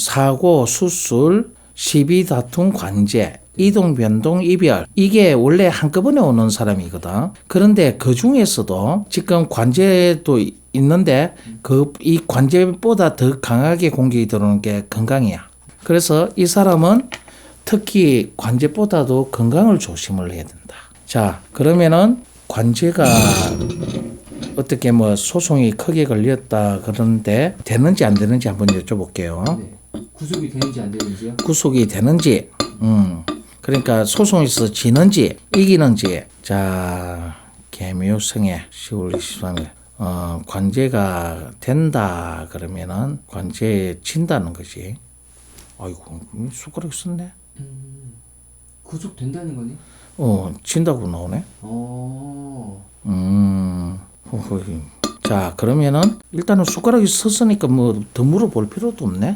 사고, 수술, 시비, 다툼, 관제, 이동, 변동, 이별. 이게 원래 한꺼번에 오는 사람이거든. 그런데 그 중에서도 지금 관제도 이- 있는데 그 이 관제보다 더 강하게 공격이 들어오는 게 건강이야. 그래서 이 사람은 특히 관제보다도 건강을 조심을 해야 된다. 자, 그러면은 관제가 어떻게 뭐 소송이 크게 걸렸다 그러는데 되는지 안 되는지 한번 여쭤볼게요. 네. 구속이 되는지 안 되는지요? 구속이 되는지, 음, 그러니까 소송에서 지는지 이기는지. 자, 개묘성에 10월 23일. 어, 관제가 된다 그러면은 관제 진다는 거지. 아이고, 숟가락 썼네. 구속 된다는 거네. 어, 진다고 나오네. 어. 음. 자, 그러면은 일단은 숟가락이 썼으니까 뭐 더 물어볼 필요도 없네.